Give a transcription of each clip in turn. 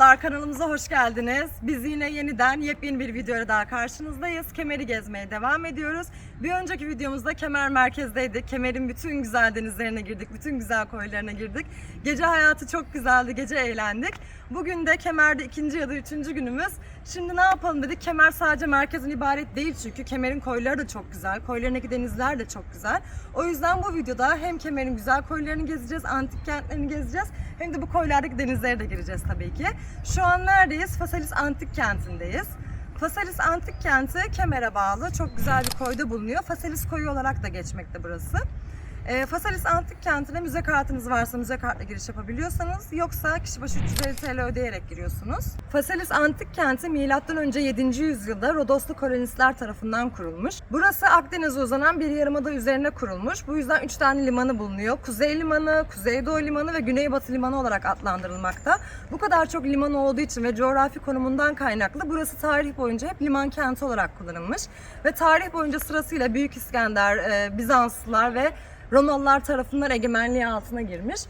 Merhabalar, kanalımıza hoş geldiniz. Biz yine yeniden yepyeni bir videoyla daha karşınızdayız. Kemer'i gezmeye devam ediyoruz. Bir önceki videomuzda Kemer merkezdeydik. Kemer'in bütün güzel denizlerine girdik, bütün güzel koylarına girdik. Gece hayatı çok güzeldi, gece eğlendik. Bugün de Kemer'de ikinci ya da üçüncü günümüz. Şimdi ne yapalım dedik, Kemer sadece merkezin ibaret değil çünkü Kemer'in koyları da çok güzel, koylarındaki denizler de çok güzel. O yüzden bu videoda hem Kemer'in güzel koylarını gezeceğiz, antik kentlerini gezeceğiz hem de bu koylardaki denizlere de gireceğiz tabii ki. Şu an neredeyiz? Fasalis Antik Kenti'ndeyiz. Fasalis Antik Kenti Kemer'e bağlı çok güzel bir koyda bulunuyor. Fasalis Koyu olarak da geçmekte burası. E, Fasalis Antik Kenti'ne müze kartınız varsa müze kartla giriş yapabiliyorsanız yoksa kişi başı 350 TL ödeyerek giriyorsunuz. Fasalis Antik Kenti M.Ö. 7. yüzyılda Rodoslu kolonistler tarafından kurulmuş. Burası Akdeniz'e uzanan bir yarımada üzerine kurulmuş. Bu yüzden 3 tane limanı bulunuyor. Kuzey Limanı, Kuzeydoğu Limanı ve Güneybatı Limanı olarak adlandırılmakta. Bu kadar çok liman olduğu için ve coğrafi konumundan kaynaklı burası tarih boyunca hep liman kenti olarak kullanılmış. Ve tarih boyunca sırasıyla Büyük İskender, e, Bizanslılar ve Romalılar tarafından egemenliği altına girmiş.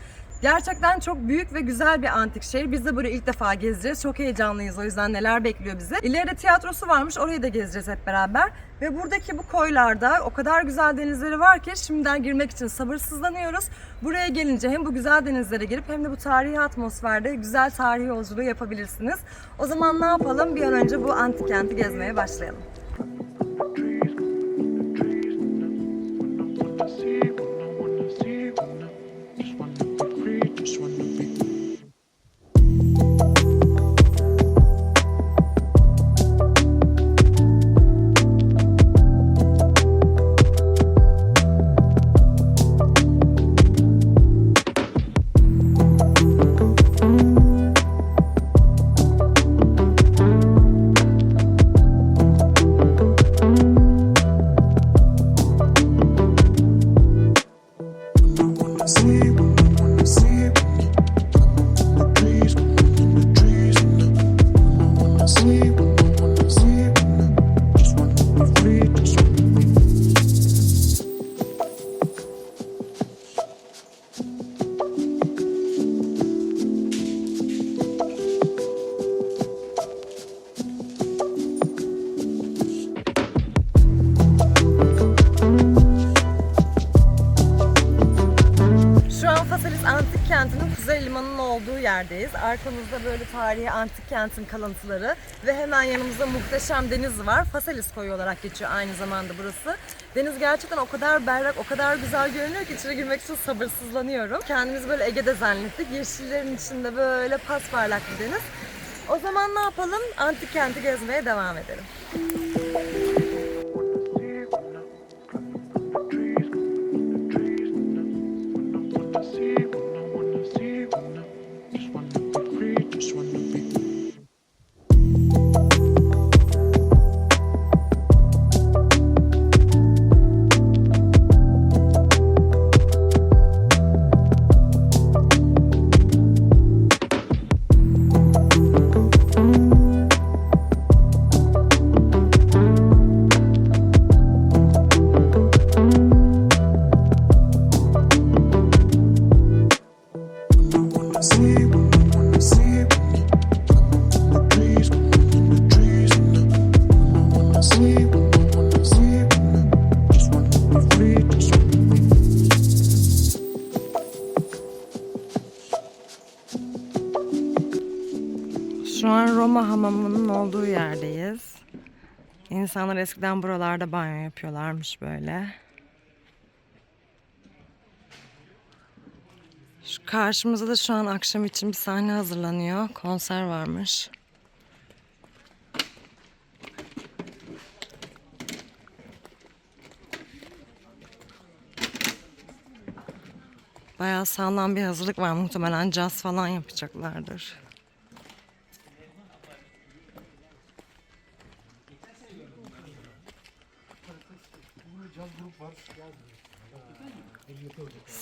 Gerçekten çok büyük ve güzel bir antik şehir. Biz de burayı ilk defa gezeceğiz. Çok heyecanlıyız o yüzden neler bekliyor bizi. İleride tiyatrosu varmış orayı da gezeceğiz hep beraber. Ve buradaki bu koylarda o kadar güzel denizleri var ki şimdiden girmek için sabırsızlanıyoruz. Buraya gelince hem bu güzel denizlere girip hem de bu tarihi atmosferde güzel tarihi yolculuğu yapabilirsiniz. O zaman ne yapalım? Bir an önce bu antik kenti gezmeye başlayalım. Şu an Fasalis Antik Kenti'nin Kuzey Limanı'nın olduğu yerdeyiz. Arkamızda böyle tarihi antik kentin kalıntıları ve hemen yanımızda muhteşem deniz var. Fasalis koyu olarak geçiyor aynı zamanda burası. Deniz gerçekten o kadar berrak, o kadar güzel görünüyor ki içine girmek için sabırsızlanıyorum. Kendimizi böyle Ege'de zannettik. Yeşillerin içinde böyle pasparlak bir deniz. O zaman ne yapalım? Antik kenti gezmeye devam edelim. Hamamının olduğu yerdeyiz. İnsanlar eskiden buralarda banyo yapıyorlarmış böyle. Şu karşımızda da şu an akşam için bir sahne hazırlanıyor. Konser varmış. Bayağı sağlam bir hazırlık var. Muhtemelen caz falan yapacaklardır.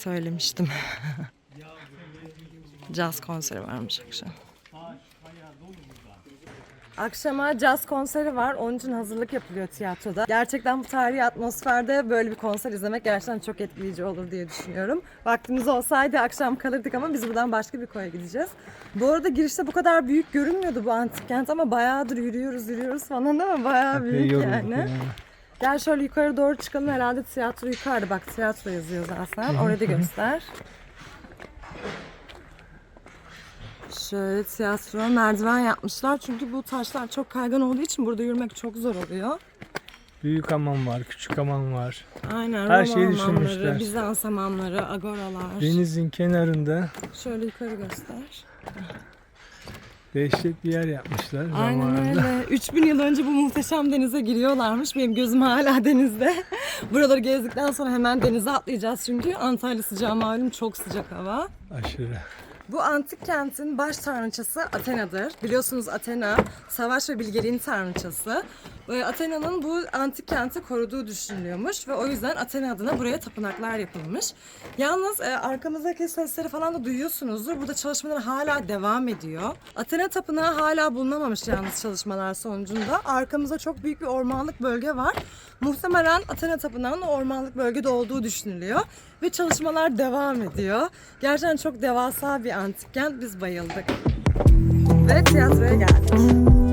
Söylemiştim. Caz konseri varmış akşam. Akşama caz konseri var. Onun için hazırlık yapılıyor tiyatroda. Gerçekten bu tarihi atmosferde böyle bir konser izlemek gerçekten çok etkileyici olur diye düşünüyorum. Vaktimiz olsaydı akşam kalırdık ama biz buradan başka bir koya gideceğiz. Bu arada girişte bu kadar büyük görünmüyordu bu antik kent ama bayağıdır yürüyoruz yürüyoruz falan değil mi? Bayağı büyük yani. Gel şöyle yukarı doğru çıkalım herhalde tiyatro yukarıda. Bak tiyatro yazıyor zaten. Orada göster. Şöyle tiyatro merdiven yapmışlar. Çünkü bu taşlar çok kaygan olduğu için burada yürümek çok zor oluyor. Büyük hamam var, küçük hamam var. Aynen Her Roma şeyi hamamları, düşünmüşler. Bizans hamamları, agoralar. Denizin kenarında Şöyle yukarı göster. Dehşet bir yer yapmışlar Aynen zamanında. öyle. 3000 yıl önce bu muhteşem denize giriyorlarmış. Benim gözüm hala denizde. Buraları gezdikten sonra hemen denize atlayacağız çünkü Antalya sıcağı malum çok sıcak hava. Aşırı. Bu antik kentin baş tanrıçası Athena'dır. Biliyorsunuz Athena savaş ve bilgeliğin tanrıçası. Ve Athena'nın bu antik kenti koruduğu düşünülüyormuş ve o yüzden Athena adına buraya tapınaklar yapılmış. Yalnız e, arkamızdaki sesleri falan da duyuyorsunuzdur. Burada çalışmalar hala devam ediyor. Athena tapınağı hala bulunamamış yalnız çalışmalar sonucunda. Arkamızda çok büyük bir ormanlık bölge var. Muhtemelen Athena tapınağının ormanlık bölgede olduğu düşünülüyor. Ve çalışmalar devam ediyor. Gerçekten çok devasa bir antik kent. Biz bayıldık. Ve tiyatroya geldik.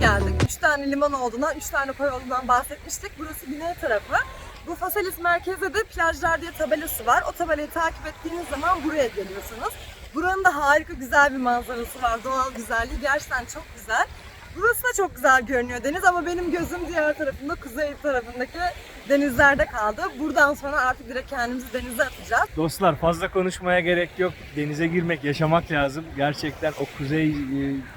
Geldik. Üç tane liman olduğundan, üç tane koy olduğundan bahsetmiştik. Burası güney tarafı. Bu Faselis merkezde de plajlar diye tabelası var. O tabelayı takip ettiğiniz zaman buraya geliyorsunuz. Buranın da harika güzel bir manzarası var. Doğal güzelliği gerçekten çok güzel. Burası da çok güzel görünüyor deniz ama benim gözüm diğer tarafında, kuzey tarafındaki denizlerde kaldı. Buradan sonra artık direkt kendimizi denize atacağız. Dostlar fazla konuşmaya gerek yok. Denize girmek, yaşamak lazım. Gerçekten o kuzey e,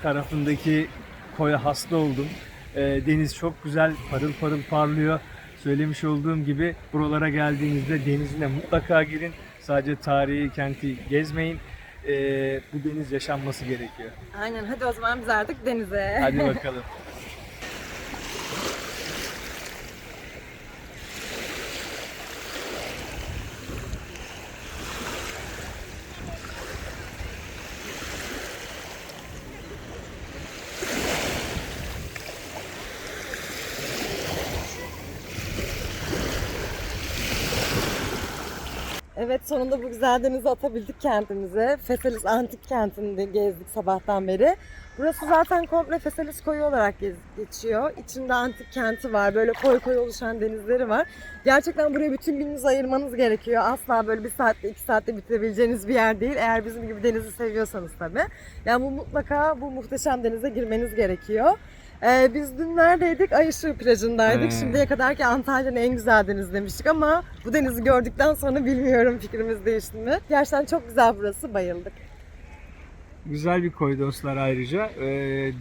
tarafındaki koya hasta oldum. E, Deniz çok güzel, parıl parıl parlıyor. Söylemiş olduğum gibi buralara geldiğinizde denizine mutlaka girin. Sadece tarihi kenti gezmeyin. E, bu deniz yaşanması gerekiyor. Aynen hadi o zaman biz artık denize. Hadi bakalım. Evet sonunda bu güzel denize atabildik kendimizi. Feselis Antik Kenti'nde gezdik sabahtan beri. Burası zaten komple Feselis koyu olarak geçiyor. İçinde antik kenti var. Böyle koy koy oluşan denizleri var. Gerçekten buraya bütün gününüzü ayırmanız gerekiyor. Asla böyle bir saatte iki saatte bitirebileceğiniz bir yer değil. Eğer bizim gibi denizi seviyorsanız tabii. Yani bu mutlaka bu muhteşem denize girmeniz gerekiyor. Ee, biz dün neredeydik? Ay Işığı plajındaydık. Hmm. Şimdiye kadar ki Antalya'nın en güzel denizi demiştik ama bu denizi gördükten sonra bilmiyorum fikrimiz değişti mi. Gerçekten çok güzel burası. Bayıldık. Güzel bir koy dostlar ayrıca. Ee,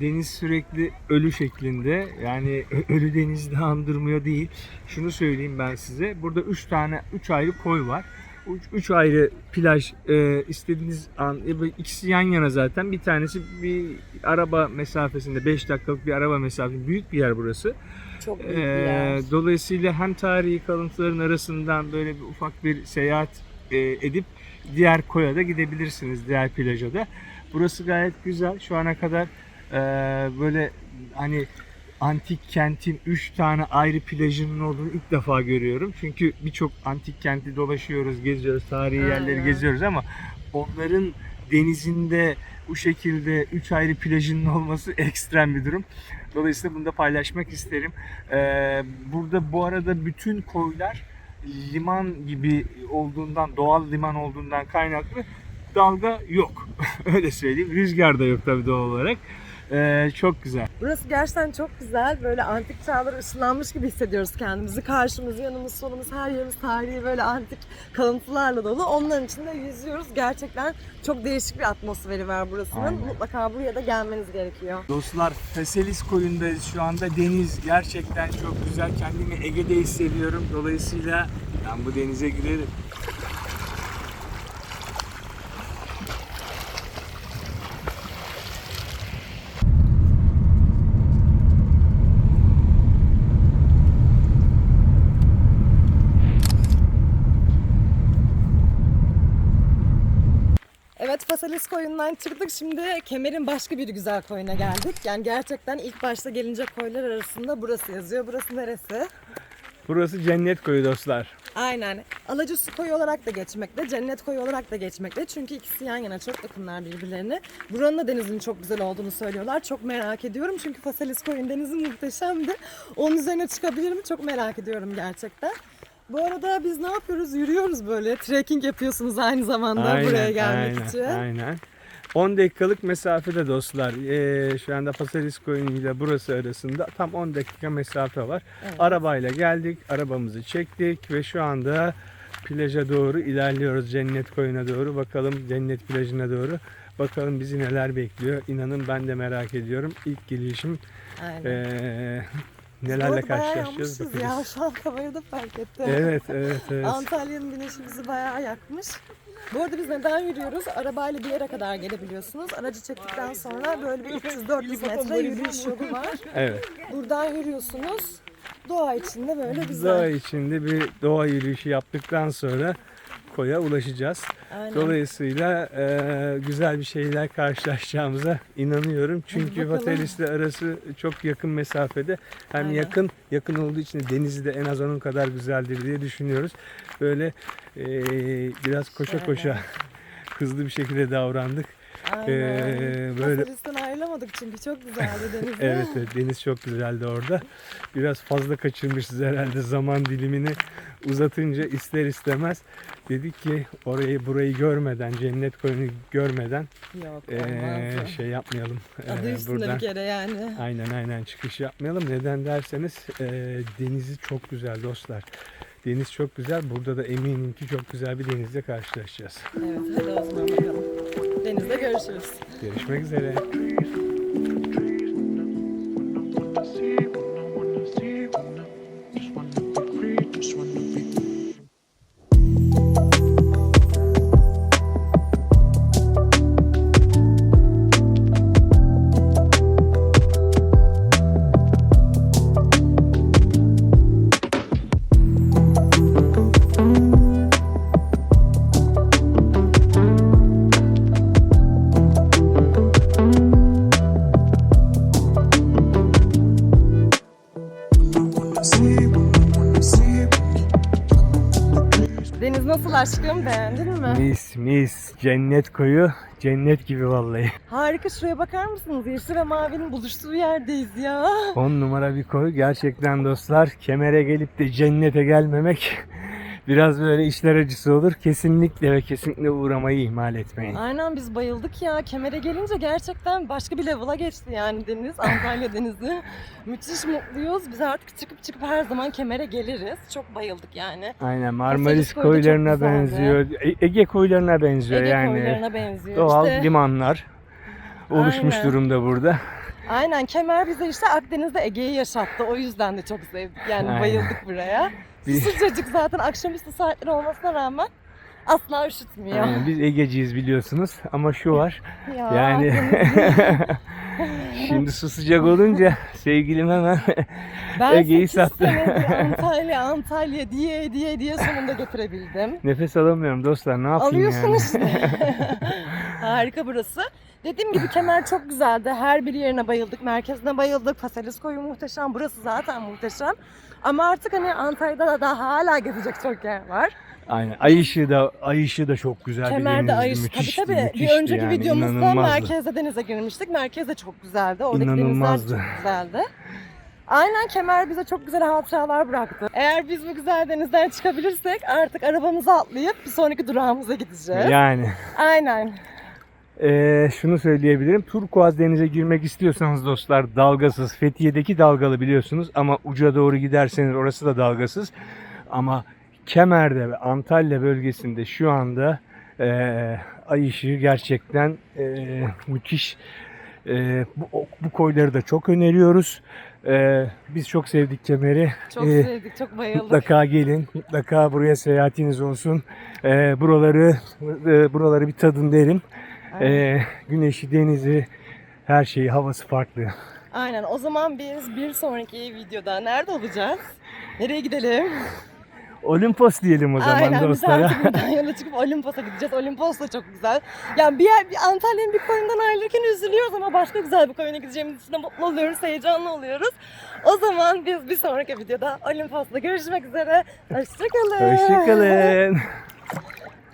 deniz sürekli ölü şeklinde. Yani ölü denizde andırmıyor değil. Şunu söyleyeyim ben size. Burada 3 tane 3 ayrı koy var. 3 ayrı plaj e, istediğiniz an e, ikisi yan yana zaten. Bir tanesi bir araba mesafesinde 5 dakikalık bir araba mesafesinde büyük bir yer burası. Çok büyük bir yer. dolayısıyla hem tarihi kalıntıların arasından böyle bir ufak bir seyahat e, edip diğer koya da gidebilirsiniz, diğer plaja da. Burası gayet güzel. Şu ana kadar e, böyle hani antik kentin 3 tane ayrı plajının olduğunu ilk defa görüyorum. Çünkü birçok antik kenti dolaşıyoruz, geziyoruz, tarihi yerleri geziyoruz ama onların denizinde bu şekilde 3 ayrı plajının olması ekstrem bir durum. Dolayısıyla bunu da paylaşmak isterim. Ee, burada bu arada bütün koylar liman gibi olduğundan, doğal liman olduğundan kaynaklı dalga yok. Öyle söyleyeyim. Rüzgar da yok tabii doğal olarak. Ee, çok güzel. Burası gerçekten çok güzel. Böyle antik çağlara ışınlanmış gibi hissediyoruz kendimizi. Karşımız, yanımız, solumuz, her yerimiz tarihi böyle antik kalıntılarla dolu. Onların içinde yüzüyoruz. Gerçekten çok değişik bir atmosferi var burasının. Aynen. Mutlaka buraya da gelmeniz gerekiyor. Dostlar Feselis koyundayız şu anda. Deniz gerçekten çok güzel. Kendimi Ege'de hissediyorum. Dolayısıyla ben bu denize girerim. Evet Fasalis koyundan çıktık. Şimdi Kemer'in başka bir güzel koyuna geldik. Yani gerçekten ilk başta gelince koylar arasında burası yazıyor. Burası neresi? Burası cennet koyu dostlar. Aynen. Alacısu koyu olarak da geçmekte, cennet koyu olarak da geçmekte. Çünkü ikisi yan yana çok yakınlar birbirlerine. Buranın da denizin çok güzel olduğunu söylüyorlar. Çok merak ediyorum çünkü Fasalis koyun denizi muhteşemdi. Onun üzerine çıkabilir mi çok merak ediyorum gerçekten. Bu arada biz ne yapıyoruz? Yürüyoruz böyle. Trekking yapıyorsunuz aynı zamanda buraya gelmek aynen, için. Aynen. 10 dakikalık mesafede dostlar. Ee, şu anda Faselis koyunu ile burası arasında tam 10 dakika mesafe var. Evet. Arabayla geldik, arabamızı çektik ve şu anda plaja doğru ilerliyoruz. Cennet koyuna doğru. Bakalım cennet plajına doğru. Bakalım bizi neler bekliyor. İnanın ben de merak ediyorum. İlk gelişim Aynen. ee, nelerle karşılaşacağız yanmışız ya. bakacağız. Şu an kamerada fark ettim. Evet, evet, evet. Antalya'nın güneşi bizi bayağı yakmış. Bu arada biz neden yürüyoruz? Arabayla bir yere kadar gelebiliyorsunuz. Aracı çektikten sonra böyle bir 300-400 metre yürüyüş yolu var. Evet. Buradan yürüyorsunuz. Doğa içinde böyle Doğa güzel. içinde bir doğa yürüyüşü yaptıktan sonra koya ulaşacağız. Aynen. Dolayısıyla e, güzel bir şeyler karşılaşacağımıza inanıyorum. Çünkü bakalım. Vatelis'le arası çok yakın mesafede. Hem Aynen. yakın yakın olduğu için de denizi de en az onun kadar güzeldir diye düşünüyoruz. Böyle e, biraz koşa Şöyle. koşa hızlı bir şekilde davrandık. Aynen. Ee, böyle- ayrılamadık çünkü çok güzeldi deniz. Evet, evet deniz çok güzeldi orada. Biraz fazla kaçırmışız herhalde zaman dilimini uzatınca ister istemez dedik ki orayı burayı görmeden cennet koyunu görmeden Yok olmaz. şey yapmayalım. Adı Eee, üstünde bir kere yani. Aynen aynen çıkış yapmayalım. Neden derseniz eee, denizi çok güzel dostlar. Deniz çok güzel. Burada da eminim ki çok güzel bir denizle karşılaşacağız. Evet hadi o zaman bakalım. Denizde görüşürüz. Görüşmek üzere. Deniz nasıl aşkım beğendin mi? Mis mis cennet koyu cennet gibi vallahi. Harika şuraya bakar mısınız? Yeşil ve mavinin buluştuğu yerdeyiz ya. 10 numara bir koy. Gerçekten dostlar kemere gelip de cennete gelmemek biraz böyle işler acısı olur. Kesinlikle ve kesinlikle uğramayı ihmal etmeyin. Aynen biz bayıldık ya. Kemere gelince gerçekten başka bir level'a geçti yani deniz. Antalya denizi. Müthiş mutluyuz. Biz artık çıkıp çıkıp her zaman kemere geliriz. Çok bayıldık yani. Aynen Marmaris koyu da çok koylarına güzeldi. benziyor. E- Ege koylarına benziyor Ege yani. koylarına benziyor. Doğal İşte, limanlar oluşmuş Aynen. durumda burada. Aynen kemer bize işte Akdeniz'de Ege'yi yaşattı. O yüzden de çok sevdik. Yani Aynen. bayıldık buraya. Sıcacık zaten akşamüstü saatleri olmasına rağmen asla üşütmüyor. Aynen, biz Egeciyiz biliyorsunuz ama şu var. Ya, Yani şimdi su sıcak olunca sevgilim hemen Ben Ege'yi 8 sattı. Antalya Antalya diye diye diye sonunda getirebildim. nefes alamıyorum dostlar ne yapayım Alıyorsunuz yani. Harika burası. Dediğim gibi kemer çok güzeldi. Her bir yerine bayıldık. Merkezine bayıldık. Faselis koyu muhteşem. Burası zaten muhteşem. Ama artık hani Antalya'da da daha hala gezecek çok yer var. Aynen. Ay ışığı da ay ışığı da çok güzel bir Kemer'de denizdi. ayış. Tabii Müthişti, tabii. Bir önceki yani, videomuzda inanılmazdı. merkezde denize girmiştik. Merkez de çok güzeldi. Oradaki denizler İnanılmazdı. çok güzeldi. Aynen Kemer bize çok güzel hatıralar bıraktı. Eğer biz bu güzel denizden çıkabilirsek artık arabamıza atlayıp bir sonraki durağımıza gideceğiz. Yani Aynen. Ee, şunu söyleyebilirim. Turkuaz denize girmek istiyorsanız dostlar dalgasız. Fethiye'deki dalgalı biliyorsunuz ama uca doğru giderseniz orası da dalgasız. Ama Kemer'de ve Antalya bölgesinde şu anda ee, ay ışığı gerçekten ee, müthiş. Ee, bu, bu koyları da çok öneriyoruz. Ee, biz çok sevdik Kemer'i. Çok Ee, sevdik, çok bayıldık. Mutlaka gelin. Mutlaka buraya seyahatiniz olsun. Ee, buraları e, buraları bir tadın derim. Ee, güneşi, denizi, her şeyi, havası farklı. Aynen. O zaman biz bir sonraki videoda nerede olacağız? Nereye gidelim? Olimpos diyelim o zaman Aynen dostlara. artık buradan yola çıkıp Olimpos'a gideceğiz. Olimpos da çok güzel. Yani bir yer, bir Antalya'nın bir koyundan ayrılırken üzülüyoruz ama başka güzel bir koyuna gideceğimiz için de mutlu oluyoruz, heyecanlı oluyoruz. O zaman biz bir sonraki videoda Olimpos'ta görüşmek üzere. Hoşçakalın. Hoşçakalın.